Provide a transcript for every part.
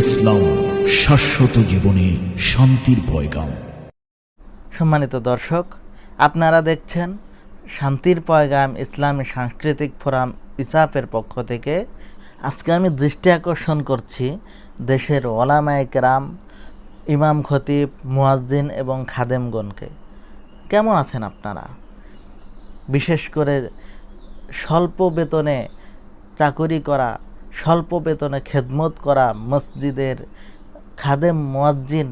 ইসলাম শাশ্বত জীবনে শান্তির পয়গাম। সম্মানিত দর্শক, আপনারা দেখছেন শান্তির পয়গাম ইসলামী সাংস্কৃতিক ফোরাম ইসাফের পক্ষ থেকে। আজকে আমি দৃষ্টি আকর্ষণ করছি দেশের ওলামায়ে কেরাম, ইমাম খতিব, মুয়াজ্জিন এবং খাদেমগণকে। কেমন আছেন আপনারা? বিশেষ করে স্বল্প বেতনে চাকরি করা, স্বল্প বেতনে খেদমত করা মসজিদের খাদেম মুয়াজ্জিন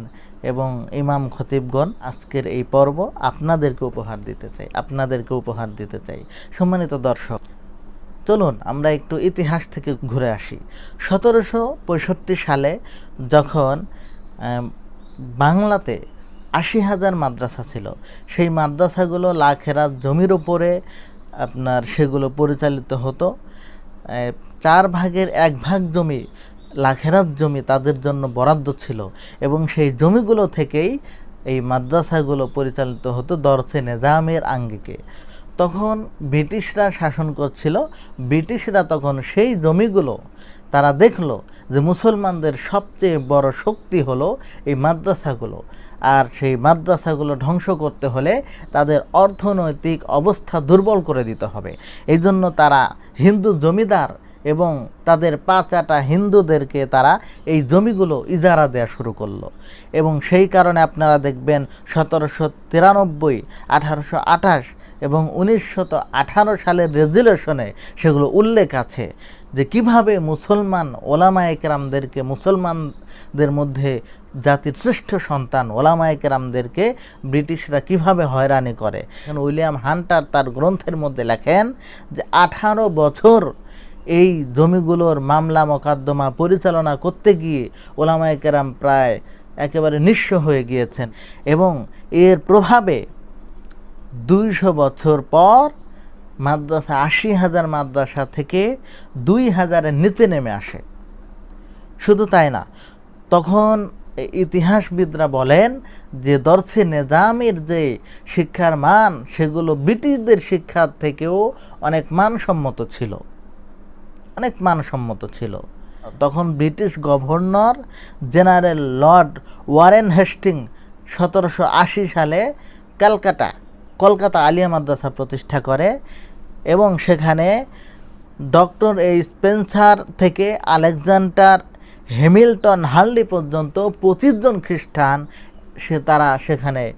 এবং ইমাম খতিবগণ আজকের এই পর্ব আপনাদেরকে উপহার দিতে চাই, আপনাদেরকে উপহার দিতে চাই। সম্মানিত দর্শক, চলুন আমরা একটু ইতিহাস থেকে ঘুরে আসি। সতেরোশো পঁয়ষট্টি সালে যখন বাংলাতে আশি হাজার মাদ্রাসা ছিল, সেই মাদ্রাসাগুলো লাখেরা জমির ওপরে আপনার সেগুলো পরিচালিত হতো। চার ভাগের এক ভাগ জমি লাখেরাত জমি তাদের জন্য বরাদ্দ ছিল এবং সেই জমিগুলো থেকেই এই মাদ্রাসাগুলো পরিচালিত হতো দরসে নেজামের আঙ্গিকে। তখন ব্রিটিশরা শাসন করছিল। ব্রিটিশরা তখন সেই জমিগুলো তারা দেখল যে মুসলমানদের সবচেয়ে বড় শক্তি হলো এই মাদ্রাসাগুলো। আর সেই মাদ্রাসাগুলো ধ্বংস করতে হলে তাদের অর্থনৈতিক অবস্থা দুর্বল করে দিতে হবে। এই জন্য তারা হিন্দু জমিদার এবং তাদের পাঁচাটা হিন্দুদেরকে তারা এই জমিগুলো ইজারা দেওয়া শুরু করল। এবং সেই কারণে আপনারা দেখবেন সতেরোশো তিরানব্বই, আঠারোশো আঠাশ এবং উনিশশত আঠারো সালের রেজুলেশনে সেগুলো উল্লেখ আছে যে কীভাবে মুসলমান ওলামায়ে কেরামদেরকে মুসলমানদের মধ্যে জাতির শ্রেষ্ঠ সন্তান ওলামায়ে কেরামদেরকে ব্রিটিশরা কীভাবে হয়রানি করে? উইলিয়াম হান্টার তার গ্রন্থের মধ্যে লেখেন যে আঠারো বছর এই জমিগুলোর মামলা মোকদ্দমা পরিচালনা করতে গিয়ে ওলামায়ে কেরাম প্রায় একেবারে নিঃস্ব হয়ে গিয়েছেন এবং এর প্রভাবে দুইশো বছর পর মাদ্রাসা আশি হাজার মাদ্রাসা থেকে দুই হাজারের নিচে নেমে আসে। শুধু তাই না, তখন ইতিহাসবিদরা বলেন যে দর্শে নেজামের যে শিক্ষার মান, সেগুলো ব্রিটিশদের শিক্ষার থেকেও অনেক মানসম্মত ছিল। অনেক মানসম্মত ছিল। তখন British governor general lord Warren Hasting সতেরোশো আশি সালে ক্যালকাটা, কলকাতা আলিয়া মাদ্রাসা প্রতিষ্ঠা করে এবং সেখানে ডক্টর এই স্পেন্সার থেকে আলেকজান্ডার হ্যামিল্টন হার্লি পর্যন্ত পঁচিশ জন খ্রিস্টান সে তারা সেখানে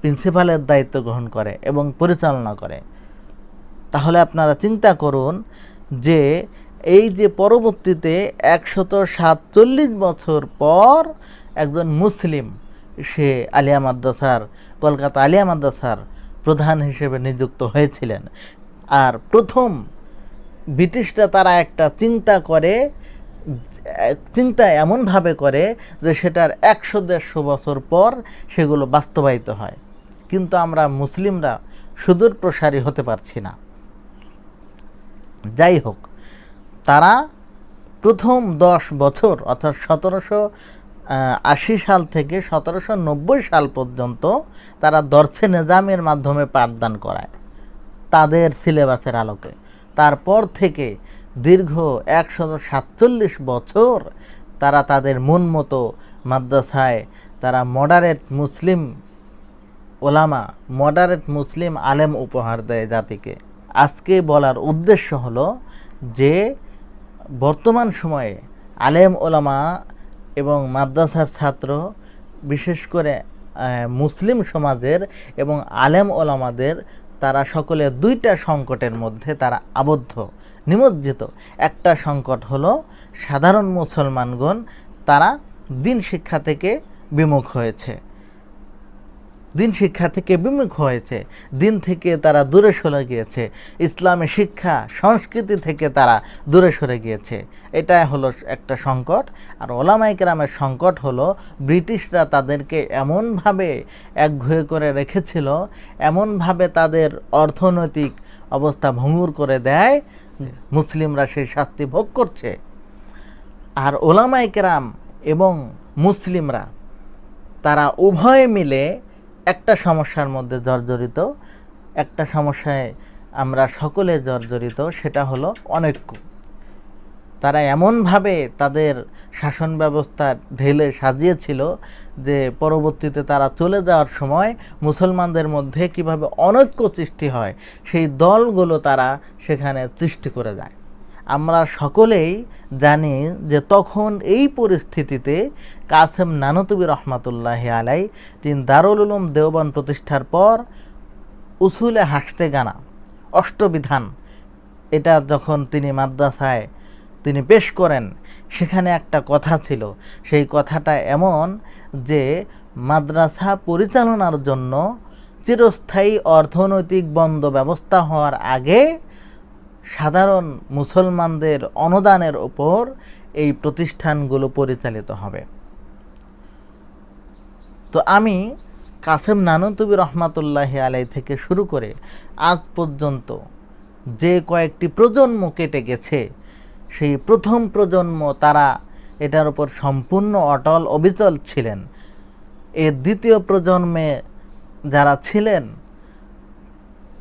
প্রিন্সিপালের দায়িত্ব গ্রহণ করে এবং পরিচালনা করে। তাহলে আপনারা চিন্তা করুন যে এই যে পরবর্তীতে একশত সাতচল্লিশ বছর পর একজন মুসলিম সে আলিয়া মাদ্রাসার, কলকাতা আলিয়া মাদ্রাসার প্রধান হিসেবে নিযুক্ত হয়েছিলেন। আর প্রথম ব্রিটিশরা তারা একটা চিন্তা করে চিন্তা এমনভাবে করে যে সেটার একশো দেড়শো বছর পর সেগুলো বাস্তবায়িত হয়। কিন্তু আমরা মুসলিমরা সুদূর প্রসারী হতে পারছি না। যাই হোক, তারা প্রথম দশ বছর অর্থাৎ সতেরোশো আশি সাল থেকে সতেরোশো নব্বই সাল পর্যন্ত তারা দর্শে নিজামের মাধ্যমে পাঠদান করায়, তাদের সিলেবাসের আলোকে। তারপর থেকে দীর্ঘ একশত সাতচল্লিশ বছর তারা তাদের মন মতো মাদ্রাসায় তারা মডারেট মুসলিম ওলামা মডারেট মুসলিম আলেম উপহার দেয় জাতিকে। আজকে বলার উদ্দেশ্য হলো যে, বর্তমান সময়ে আলেম ওলামা এবং মাদ্রাসার ছাত্র, বিশেষ করে মুসলিম সমাজের এবং আলেম ওলামাদের, তারা সকলে দুইটা সংকটের মধ্যে তারা আবদ্ধ। নিমজ্জিত। একটা সংকট হলো, সাধারণ মুসলমানগণ তারা দিন শিক্ষা থেকে বিমুখ হয়েছে। দিন শিক্ষা থেকে বিমুখ হয়েছে। দিন থেকে তারা দূরে সরে গিয়েছে। ইসলামী শিক্ষা, সংস্কৃতি থেকে তারা দূরে সরে গিয়েছে। এটা হলো একটা সংকট। আর ওলামাই কেরামের সংকট হলো, ব্রিটিশরা তাদেরকে এমনভাবে একঘয়ে করে রেখেছিল, এমনভাবে তাদের অর্থনৈতিক অবস্থা ভঙ্গুর করে দেয় মুসলিমরা সেই শাস্তি ভোগ করছে। আর ওলামাই কেরাম এবং মুসলিমরা, তারা উভয়ে মিলে একটা সমস্যার মধ্যে জর্জরিত। একটা সমস্যায় আমরা সকলে জর্জরিত, সেটা হলো অনৈক্য। তারা এমনভাবে তাদের শাসন ব্যবস্থা ঢেলে সাজিয়েছিল যে পরবর্তীতে তারা চলে যাওয়ার সময় মুসলমানদের মধ্যে কীভাবে অনৈক্য সৃষ্টি হয়, সেই দলগুলো তারা সেখানে সৃষ্টি করে যায়। আমরা সকলেই জানি যে তখন এই পরিস্থিতিতে কাসেম নানতুবি রহমাতুল্লাহ আলাই তিনি দারুল উলুম দেওবান প্রতিষ্ঠার পর উসুলে হাসতে গানা, অষ্টবিধান, এটা যখন তিনি মাদ্রাসায় তিনি পেশ করেন, সেখানে একটা কথা ছিল। সেই কথাটা এমন যে, মাদ্রাসা পরিচালনার জন্য চিরস্থায়ী অর্থনৈতিক বন্ধ ব্যবস্থা হওয়ার আগে সাধারণ মুসলমানদের অনুদানের ওপর এই প্রতিষ্ঠানগুলো পরিচালিত হবে। তো আমি কাসেম নানতুবি রহমাতুল্লাহ আলাই থেকে শুরু করে আজ পর্যন্ত যে কয়েকটি প্রজন্ম কেটে গেছে সেই প্রথম প্রজন্ম তারা এটার উপর সম্পূর্ণ অটল অবিচল ছিলেন। এর দ্বিতীয় প্রজন্মে যারা ছিলেন,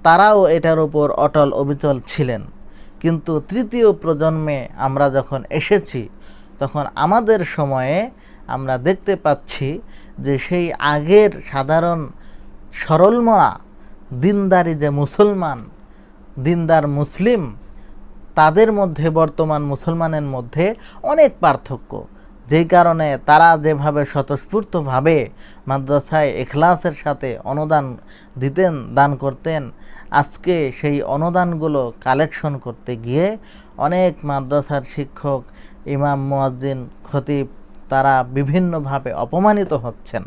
তারাও এটার উপর অটল অবিচল ছিলেন। কিন্তু তৃতীয় প্রজন্মে আমরা যখন এসেছি, তখন আমাদের সময়ে আমরা দেখতে পাচ্ছি যে সেই আগের সাধারণ সরলমরা দিনদারি যে মুসলমান, দিনদার মুসলিম তাদের মধ্যে বর্তমান মুসলমানের মধ্যে অনেক পার্থক্য। যেই কারণে তারা যেভাবে স্বতঃস্ফূর্তভাবে মাদ্রাসায় এখলাসের সাথে অনুদান দিতেন, দান করতেন, আজকে সেই অনুদানগুলো কালেকশন করতে গিয়ে অনেক মাদ্রাসার শিক্ষক, ইমাম, মুয়াজ্জিন, খতিব তারা বিভিন্নভাবে অপমানিত হচ্ছেন।